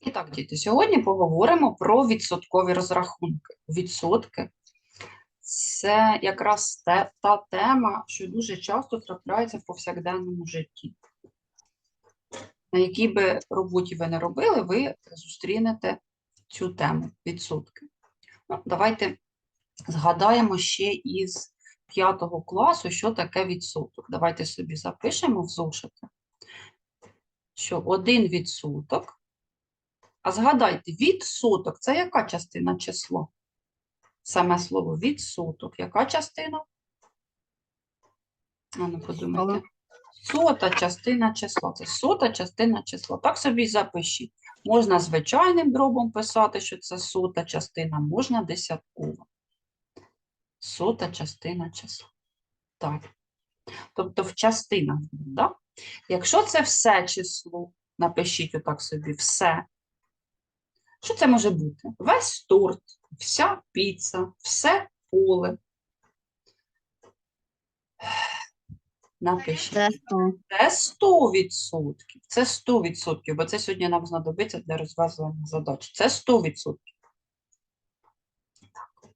І так, діти, сьогодні поговоримо про відсоткові розрахунки. Відсотки це якраз те, та тема, що дуже часто трапляється в повсякденному житті. На якій би роботі ви не робили, ви зустрінете цю тему відсотки. Ну, давайте згадаємо ще із п'ятого класу, що таке відсоток. Давайте собі запишемо в зошити, що один відсоток а згадайте, відсоток це яка частина числа? Саме слово відсоток. Яка частина? А ну подумайте. Сота частина числа. Це сота частина числа. Так собі запишіть. Можна звичайним дробом писати, що це сота частина, можна десяткова. Сота частина числа. Так. Тобто в частинах, да? Якщо це все число, напишіть отак собі все. Що це може бути? Весь торт, вся піца, все поле. Напишіть. Це 100%. Це 100%, бо це сьогодні нам знадобиться для розв'язування задач. Це 100%. Так.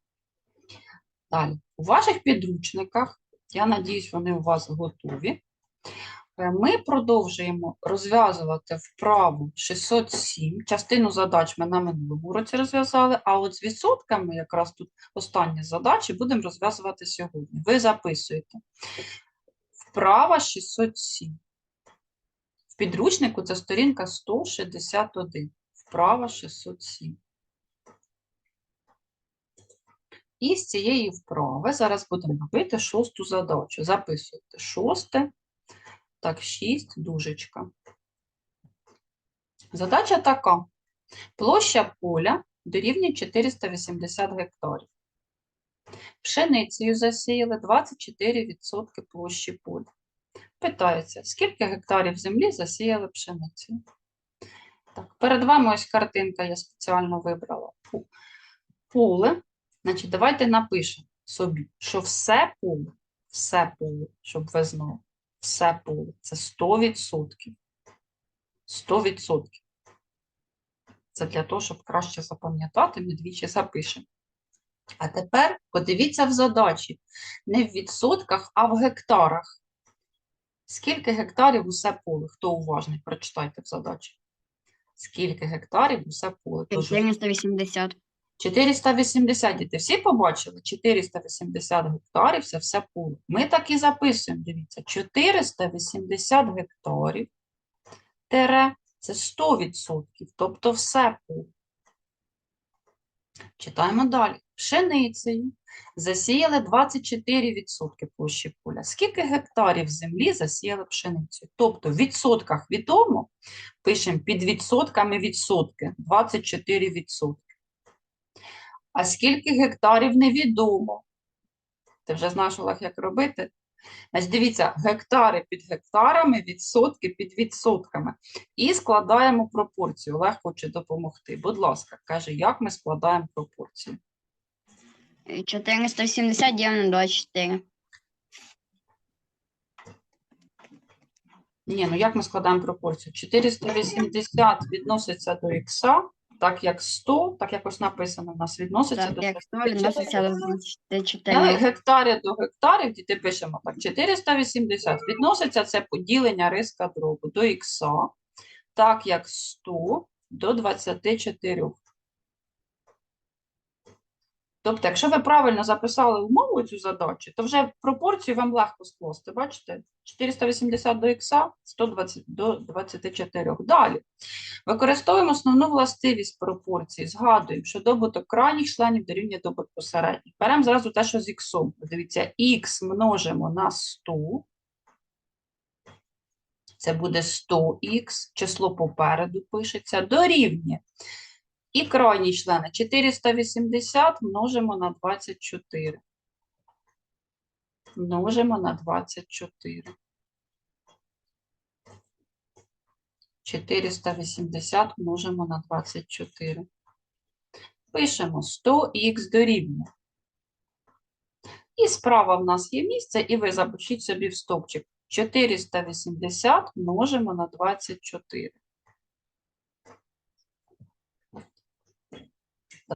Далі. У ваших підручниках, я надіюсь, вони у вас готові. Е, Ми продовжуємо розв'язувати вправу 607. Частину задач ми на минулому уроці розв'язали, а от з відсотками, якраз тут останні задачі, будемо розв'язувати сьогодні. Ви записуєте. Вправа 607. В підручнику це сторінка 161. Вправа 607. І з цієї вправи зараз будемо робити шосту задачу. Записуйте шосте. Так, 6, дужечка. Задача така. Площа поля дорівнює 480 гектарів. Пшеницею засіяли 24% площі поля. Питається, скільки гектарів землі засіяли пшеницею? Так, перед вами ось картинка я спеціально вибрала. Поле. Значить, давайте напишемо собі, що все поле, все поле, щоб ви знали все поле. Це 100%. 100%. Це для того, щоб краще запам'ятати, ми двічі запишемо. А тепер подивіться в задачі. Не в відсотках, а в гектарах. Скільки гектарів усе поле? Хто уважний? Прочитайте в задачі. Скільки гектарів усе поле? Тож 480. 480 дітей. Всі побачили? 480 гектарів це все поле. Ми так і записуємо, дивіться, 480 гектарів тере це 100%, тобто все поле. Читаємо далі. Пшеницею засіяли 24% площі поля. Скільки гектарів землі засіяли пшеницею? Тобто в відсотках відомо, пишемо під відсотками відсотки, 24%. А скільки гектарів невідомо. Ти вже знаєш, Олег, як робити? Значить, дивіться, гектари під гектарами, відсотки під відсотками. І складаємо пропорцію. Олег хоче допомогти. Будь ласка, каже, як ми складаємо пропорцію? 480 ділимо на 24. Ні, ну як ми складаємо пропорцію? 480 відноситься до х, так як 100, так як ось написано, у нас відноситься Так, до як 100 відноситься до Але 24. гектарі до гектарів, діти пишемо так, 480 відноситься це поділення риска дробу до ікса, так як 100 до 24. Тобто, якщо ви правильно записали умову цю задачу, то вже пропорцію вам легко скласти. Бачите? 480 до х, 120 до 24. Далі. Використовуємо основну властивість пропорції. Згадуємо, що добуток крайніх членів дорівнює добутку середніх. Беремо зразу те, що з х. Дивіться, х множимо на 100. Це буде 100х, число попереду пишеться, дорівнює. І крайні члени 480 множимо на 24. Множимо на 24. 480 множимо на 24. Пишемо 100х дорівнює. І справа в нас є місце, і ви запишіть собі в стовпчик 480 множимо на 24.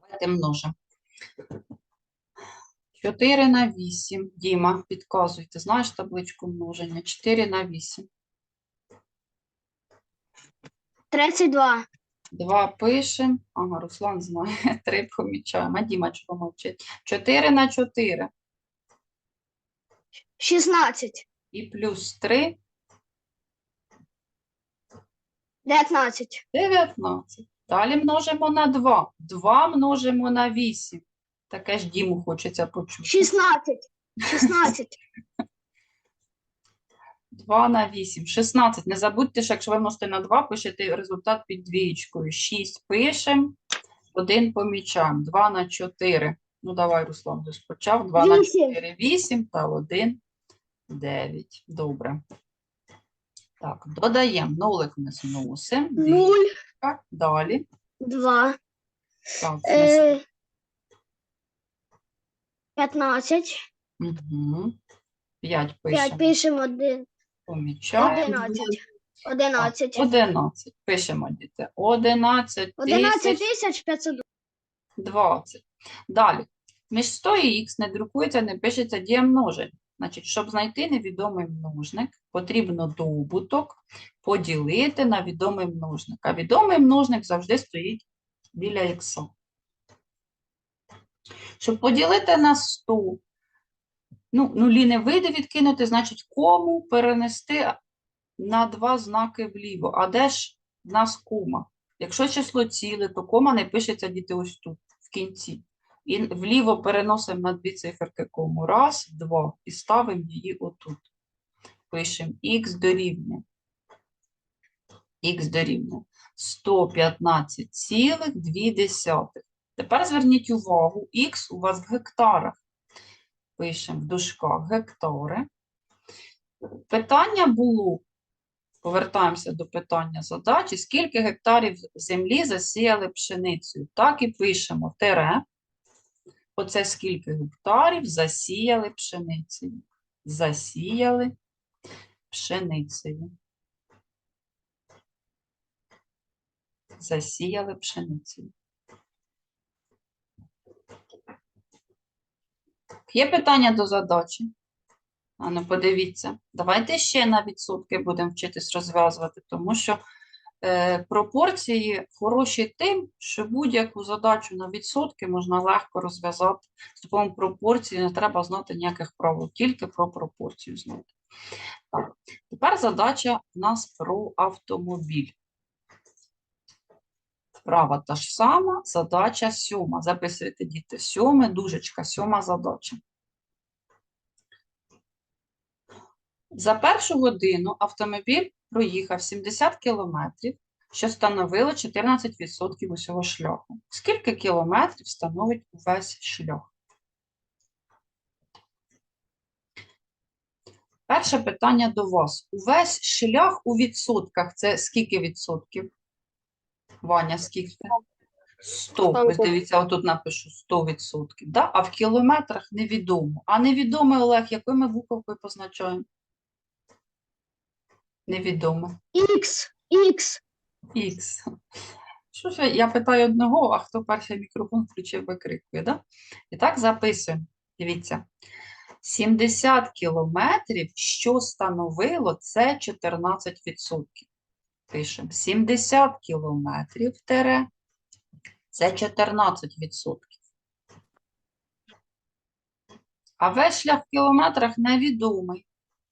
Давайте множимо. 4 на 8. Діма, підказуйте. Знаєш табличку множення? 4 на 8. 32. 2 пишемо. Ага, Руслан знає. 3 помічаємо. А Діма чого мовчить? 4 на 4. 16. І плюс 3 19. 19. Далі множимо на 2. 2 множимо на 8. Таке ж Діму хочеться почути. 16. 16. 2 на 8. 16. Не забудьте, що якщо ви множите на 2, пишете результат під двієчкою. 6 пишемо, 1 помічаємо. 2 на 4. Ну, давай, Руслан, вже ж почав. 2 на 4 – 8 та 1 – 9. Добре. Так, додаємо. Нулик ми зносимо. 0. Двійка. Далі. 2. Так. Е, 15. Угу. 5 5 пишемо. пишемо 1. Помічаємо. 11. Так, 11. 11. Пишемо, діти. 11 11 тисяч тисяч 500. 20. Далі. Між 100 і х не друкується, не пишеться діємножень. Значить, щоб знайти невідомий множник, потрібно добуток поділити на відомий множник. А відомий множник завжди стоїть біля х. Щоб поділити на 100, ну, нулі не вийде відкинути, значить, кому перенести на два знаки вліво. А де ж в нас кома? Якщо число ціле, то кома не пишеться діти ось тут, в кінці. І вліво переносимо на дві циферки кому. Раз, два. І ставимо її отут. Пишемо х дорівнює. Х дорівнює 115,2. Тепер зверніть увагу, х у вас в гектарах. Пишемо в дужках гектари. Питання було, повертаємося до питання задачі, скільки гектарів землі засіяли пшеницею. Так і пишемо тере. Оце скільки гектарів засіяли пшеницею. Засіяли пшеницею. Засіяли пшеницею. Є питання до задачі? А ну, подивіться. Давайте ще на відсотки будемо вчитись розв'язувати, тому що пропорції хороші тим, що будь-яку задачу на відсотки можна легко розв'язати. З допомогою пропорції не треба знати ніяких правил, тільки про пропорцію знати. Так, тепер задача у нас про автомобіль. Вправа та ж сама, задача сьома. Записуйте, діти, сьоме, дужечка, сьома задача. За першу годину автомобіль проїхав 70 кілометрів, що становило 14% усього шляху. Скільки кілометрів становить увесь шлях? Перше питання до вас. Увесь шлях у відсотках це скільки відсотків? Ваня, скільки? 100. Ось дивіться, отут напишу 100 відсотків. Да? А в кілометрах невідомо. А невідоме, Олег, якою ми буковкою позначаємо? Невідоме. Х. Х. Х. Що ж я, я питаю одного, а хто перший мікрофон включив, викрикує, да? І так записуємо. Дивіться. 70 кілометрів, що становило, це 14%. Пишемо. 70 кілометрів тере, це 14%. А весь шлях в кілометрах невідомий.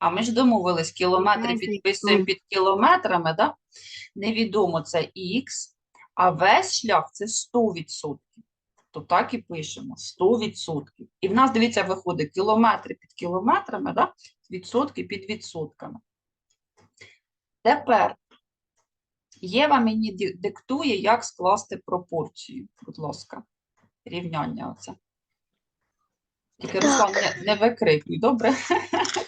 А ми ж домовились, кілометри підписуємо під кілометрами, да? Невідомо це х, а весь шлях це 100%. То так і пишемо 100%. І в нас, дивіться, виходить кілометри під кілометрами, да? відсотки під відсотками. Тепер Єва мені диктує, як скласти пропорцію. Будь ласка, рівняння оце. Тільки, Руслан, не, не викрикуй, добре?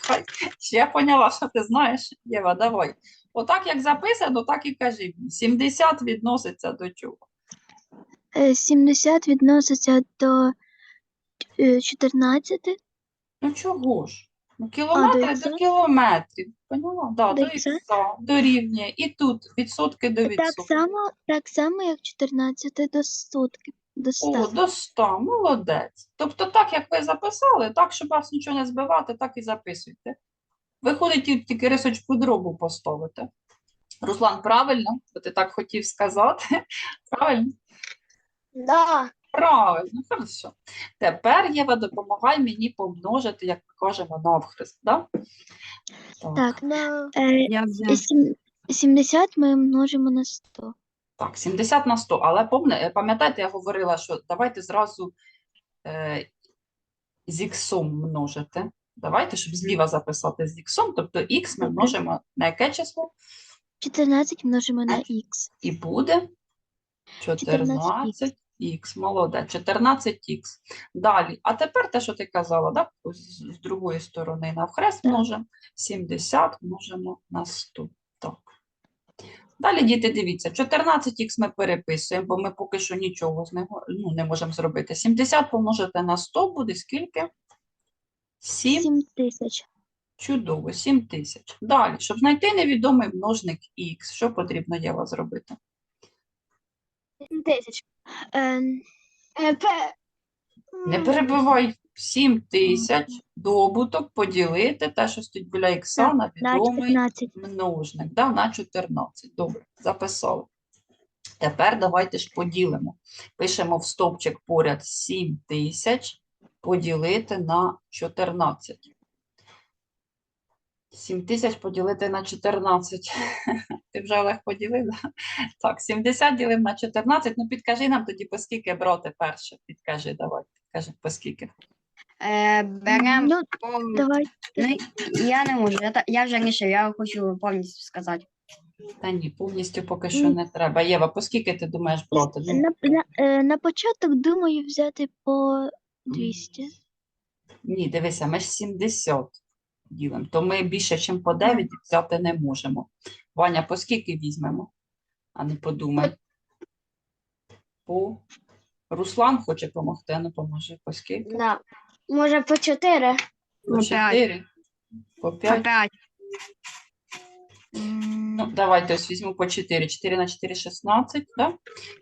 Я поняла, що ти знаєш. Єва, давай. Отак, як записано, так і кажи. мені. 70 відноситься до чого? Е, 70 відноситься до е, 14. Ну чого ж? Ну, кілометри до, ікса? кілометрів. Поняла? Да, До до ікса? ікса дорівнює. І тут відсотки до Так само, так само, як 14 до сотки, до 100. О, до 100, молодець. Тобто так, як ви записали, так, щоб вас нічого не збивати, так і записуйте. Виходить, тільки рисочку дробу поставити. Руслан, правильно? Бо ти так хотів сказати. Правильно? Да. Правильно, хорошо. Тепер, Єва, допомагай мені помножити, як ми кажемо, навхрест. Да? Так, Да. е, Я вже. 70 ми множимо на 100. Так, 70 на 100. Але е, пам'ятаєте, я говорила, що давайте зразу е, з іксом множити. Давайте, щоб зліва записати з іксом, тобто х ми множимо на яке число? 14 множимо на х. І буде 14х. 14х. 14х. Далі. А тепер те, що ти казала, да? з, з другої сторони навхрест Так. множимо. 70 множимо на 100. Так. Далі, діти, дивіться, 14х ми переписуємо, бо ми поки що нічого з нього ну, не можемо зробити. 70 помножити на 100 буде скільки? 7. 7 тисяч. Чудово, 7 тисяч. Далі, щоб знайти невідомий множник х, що потрібно Єва зробити? 7 Тисяч. Е, Е, пе- Не перебивай 7 тисяч добуток поділити те, що стоїть біля ікса на на відомий 14. множник, да, на 14. Добре, записали. Тепер давайте ж поділимо. Пишемо в стовпчик поряд 7 тисяч поділити на 14. 7 тисяч поділити на 14. Ти вже Олег поділив? Так, 70 ділимо на 14. Ну підкажи нам тоді, по скільки брати перше. Підкажи, давай. Підкажи, по скільки. Е, берем Ну, повністю. давай. Ну, я не можу, я, та- я вже рішив, я хочу повністю сказати. Та ні, повністю поки що не треба. Єва, по скільки ти думаєш брати? Ну, На, на, е, на початок думаю взяти по 200. Ні, дивися, ми ж 70 ділимо, то ми більше, ніж по 9 взяти не можемо. Ваня, по скільки візьмемо? А не подумай. По... Руслан хоче допомогти, а ну поможи, по скільки? Да. Може по чотири? По По п'ять. 4, по 5. Опять. Ну, давайте ось візьму по 4. 4 на 4 – 16, да?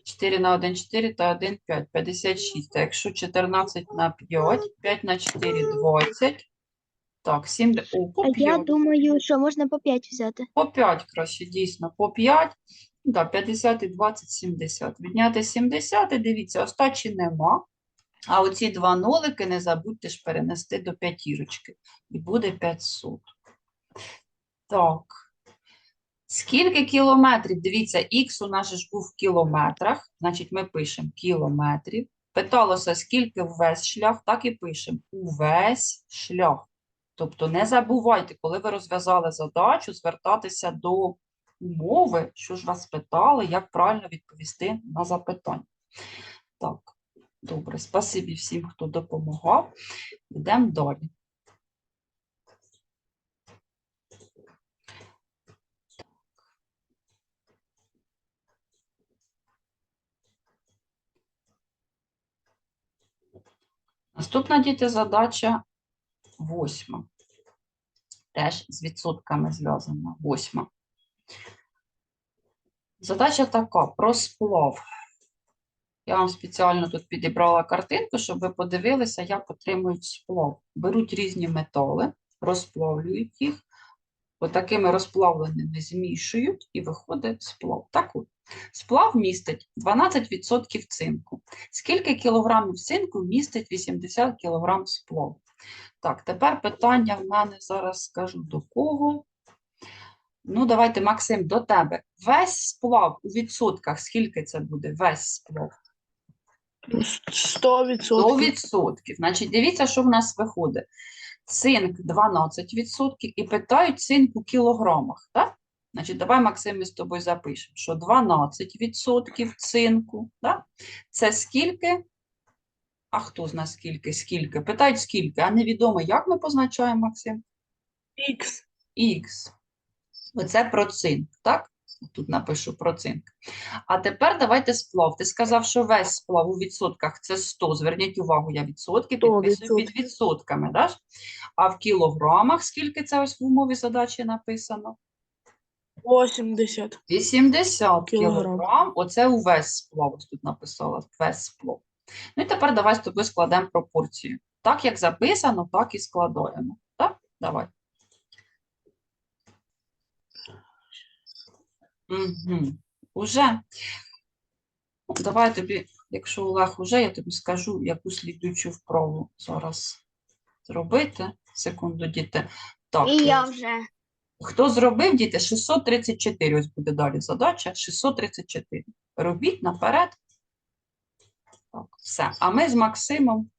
4 на 1 – 4 та 1 – 5, 56. А якщо 14 на 5, 5 на 4 – 20. Так, 7, о, по А я думаю, що можна по 5 взяти. По 5 краще, дійсно, по 5. Да, 50 і 20, 70. Відняти 70, і дивіться, остачі нема. А оці два нолики не забудьте ж перенести до п'ятірочки. І буде 500. Так. Скільки кілометрів? Дивіться, х у нас ж був в кілометрах, значить ми пишемо кілометрів. Питалося, скільки весь шлях, так і пишемо увесь шлях. Тобто не забувайте, коли ви розв'язали задачу, звертатися до умови, що ж вас питали, як правильно відповісти на запитання. Так, добре, спасибі всім, хто допомагав. Йдемо далі. Наступна діти задача восьма. Теж з відсотками зв'язана. Восьма. Задача така: про сплав. Я вам спеціально тут підібрала картинку, щоб ви подивилися, як отримують сплав. Беруть різні метали, розплавлюють їх, отакими розплавленими змішують і виходить сплав. Так от, сплав містить 12% цинку. Скільки кілограмів цинку містить 80 кілограм сплаву? Так, тепер питання в мене зараз скажу до кого. Ну, давайте, Максим, до тебе. Весь сплав у відсотках, скільки це буде? Весь сплав? 100 100 відсотків. Значить, дивіться, що в нас виходить. Цинк 12% і питають цинк у кілограмах, так? Значить, давай, Максим, ми з тобою запишемо, що 12% цинку, так? Це скільки? А хто знає скільки? Скільки? Питають скільки, а невідомо, як ми позначаємо, Максим? Х. Х. Оце про цинк, так? Тут напишу про цинк. А тепер давайте сплав. Ти сказав, що весь сплав у відсотках це 100. Зверніть увагу, я відсотки 100 підписую під відсотками. Да? А в кілограмах скільки це ось в умові задачі написано? 80. 80 Кілограм. кілограм. Оце увесь сплав. Ось тут написала весь сплав. Ну і тепер давай з тобою складемо пропорцію. Так, як записано, так і складаємо. Так? Давай. Угу. Уже. Давай я тобі, якщо Олег уже, я тобі скажу, яку слідуючу вправу зараз зробити. Секунду, діти. Так, І я вже. Хто зробив, діти? 634. Ось буде далі задача. 634. Робіть наперед. Так, все. А ми з Максимом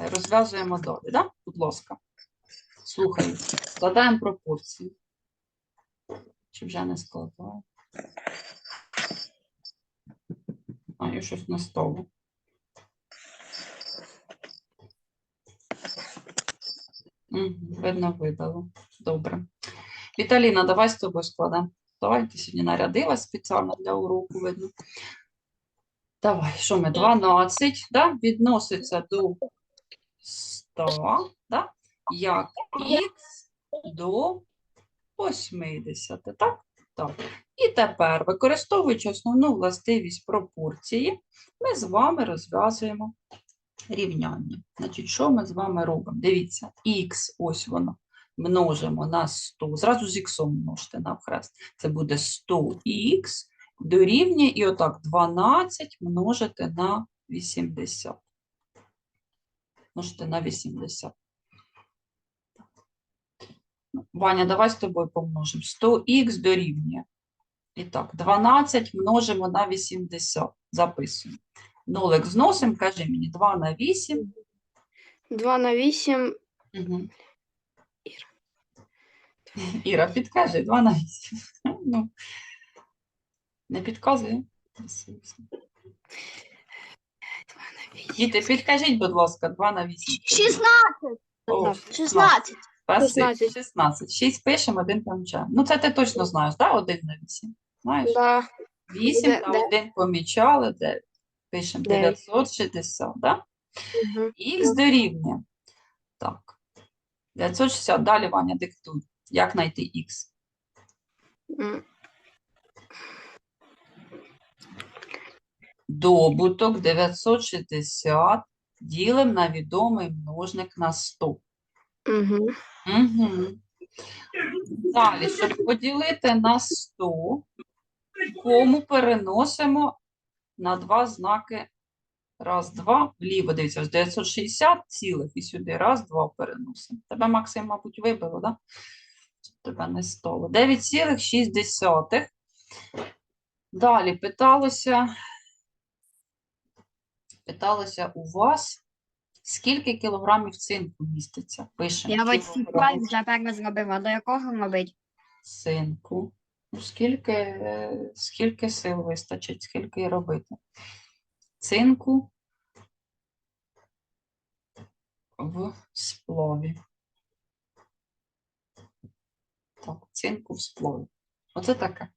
е, розв'язуємо далі, да? Будь ласка. Слухаю. Складаємо пропорції. Чи вже не складаю? А, щось на столу. Видно, видало. Добре. Віталіна, давай з тобою складемо. Давай, ти сьогодні нарядилась спеціально для уроку, видно. Давай, що ми, 12, да? відноситься до 100, да? як х до 80, так? Так. І тепер, використовуючи основну властивість пропорції, ми з вами розв'язуємо рівняння. Значить, що ми з вами робимо? Дивіться, х, ось воно, множимо на 100. Зразу з х множте навхрест. Це буде 100х дорівнює, і отак 12 множити на 80. Множити на 80. Ну, Ваня, давай з тобою помножимо. 100х дорівнює. І так, 12 множимо на 80. Записуємо. Нолик зносимо, кажи мені 2 на 8. 2 на 8. Угу. Іра, підкажи, 2 на 8. Ну, не підказує. Діти, підкажіть, будь ласка, 2 на 8. 16. О, 16. Спасибо. 16. 16. 6 пишемо, 1 помічаємо. Ну, це ти точно знаєш, так? 1 на 8. Знаєш? Да. 8 Де- та де? 1 помічали, 9. Пишемо Дев'ять. 960, так? Угу. Х дорівнює. Так. 960. Далі, Ваня, диктуй. Як знайти х? Добуток 960 ділимо на відомий множник на 100. Угу. Угу. Далі, щоб поділити на 100, кому переносимо на два знаки раз, два, вліво, дивіться, 960 цілих і сюди раз, два переносимо. Тебе, Максим, мабуть, вибило? Да? Тебе не стало. 9,6. Далі питалося, питалося у вас, скільки кілограмів цинку міститься? Пишемо. Я ось кілограм. цей вже певно зробив, а до якого робить? Синку. Ну, скільки, е, скільки сил вистачить, скільки і робити? Цинку в сплаві. Так, цинку в сплаві. Оце таке.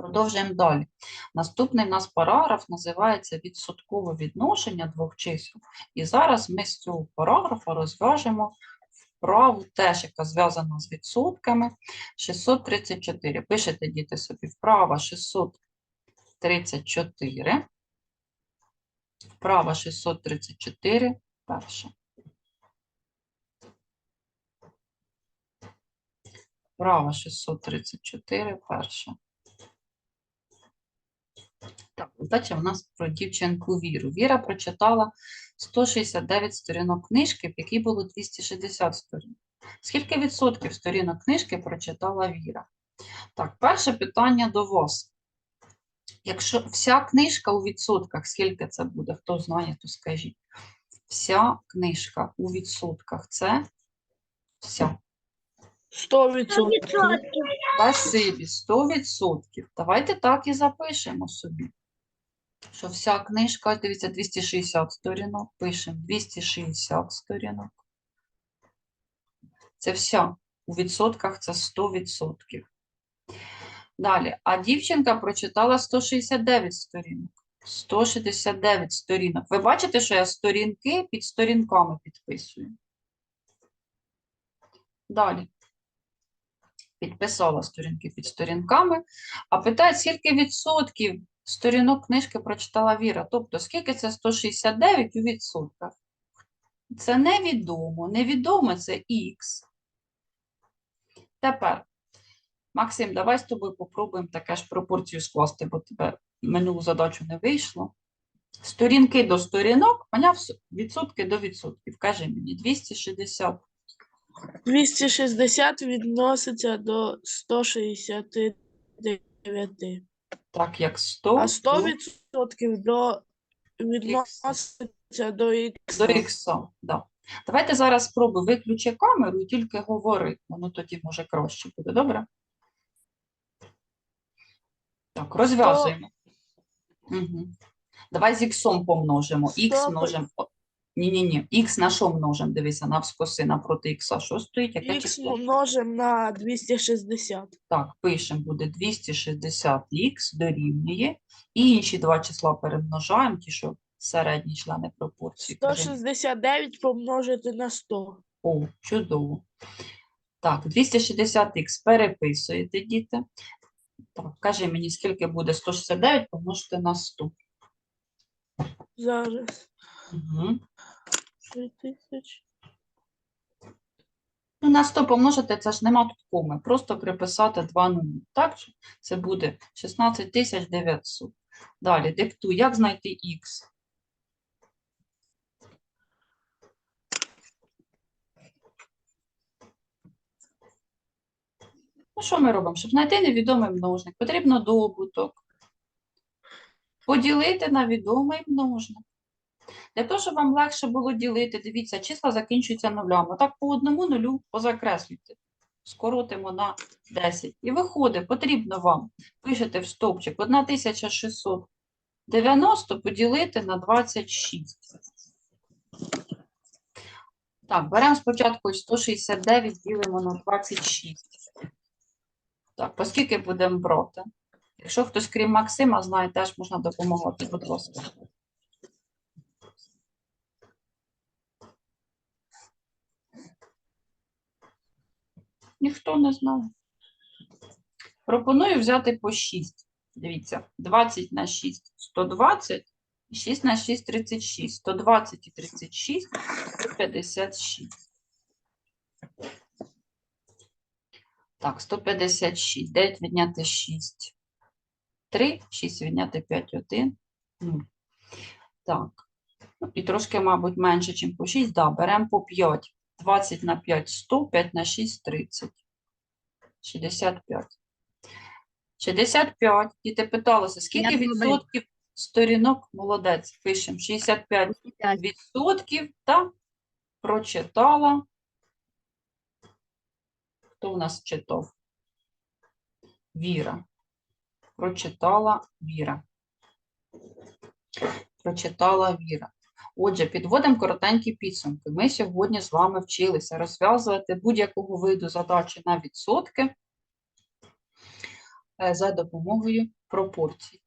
Продовжуємо далі. Наступний в нас параграф називається відсоткове відношення двох чисел. І зараз ми з цього параграфа розв'яжемо вправу, теж яка зв'язана з відсотками. 634. Пишете, діти, собі вправа 634. Вправа 634. Перша. Вправа 634. Перша. Так, задача в нас про дівчинку Віру. Віра прочитала 169 сторінок книжки, в якій було 260 сторінок. Скільки відсотків сторінок книжки прочитала Віра? Так, перше питання до вас. Якщо вся книжка у відсотках, скільки це буде? Хто знає, то скажіть. Вся книжка у відсотках це вся. 100%. Спасибі, 100%. Давайте так і запишемо собі. Що вся книжка, дивіться, 260 сторінок. Пишемо 260 сторінок. Це вся. У відсотках це 100%. Далі, а дівчинка прочитала 169 сторінок. 169 сторінок. Ви бачите, що я сторінки під сторінками підписую. Далі. Підписала сторінки під сторінками. А питає, скільки відсотків сторінок книжки прочитала Віра? Тобто, скільки це 169 у відсотках? Це невідомо. Невідомо це х. Тепер, Максим, давай з тобою попробуємо таке ж пропорцію скласти, бо тебе минулу задачу не вийшло. Сторінки до сторінок, поняв, відсотки до відсотків. Кажи мені, 260. 260 відноситься до 169. Так, як 100, А 100 до- відсотків до відноситься до х. До ікса, да. Давайте зараз спробуй виключи камеру і тільки говори. Воно тоді може краще буде, добре? Так, розв'язуємо. Угу. Давай з іксом помножимо. Х Сто множимо. Ні-ні-ні. Х на що множимо? Дивися, навскоси напроти ікса. Що стоїть? Яке Х число? множимо на 260. Так, пишемо, буде 260х дорівнює. І інші два числа перемножаємо, ті, що середні члени пропорції. Кажи. 169 помножити на 100. О, чудово. Так, 260х переписуєте, діти. Так, кажи мені, скільки буде 169 помножити на 100. Зараз. Угу. 3000. Ну, на 100 помножити, це ж нема тут коми. Просто приписати 2 нулі. Так, це буде 16900. Далі, диктуй, як знайти х? Ну, що ми робимо? Щоб знайти невідомий множник, потрібно добуток. Поділити на відомий множник. Для того, щоб вам легше було ділити, дивіться, числа закінчуються нулями. Так, по одному нулю позакреслюйте. Скоротимо на 10. І виходить, потрібно вам, пишете в стовпчик 1690 поділити на 26. Так, беремо спочатку 169, ділимо на 26. Так, по скільки будемо брати? Якщо хтось, крім Максима, знає, теж можна допомагати, будь ласка. Ніхто не знає. Пропоную взяти по 6. Дивіться, 20 на 6 – 120, 6 на 6 – 36. 120 і 36 – 156. Так, 156. 9 відняти 6. 3, 6 відняти 5, 1, 0. Так. Ну, І трошки, мабуть, менше, ніж по 6. Да, беремо по 5. 20 на 5 – 100, 5 на 6 – 30. 65. 65. Діти питалися, скільки відсотків сторінок? Молодець. Пишемо 65 П'ять. відсотків та прочитала. Хто у нас читав? Віра. Прочитала Віра. Прочитала Віра. Отже, підводимо коротенькі підсумки. Ми сьогодні з вами вчилися розв'язувати будь-якого виду задачі на відсотки е, за допомогою пропорцій.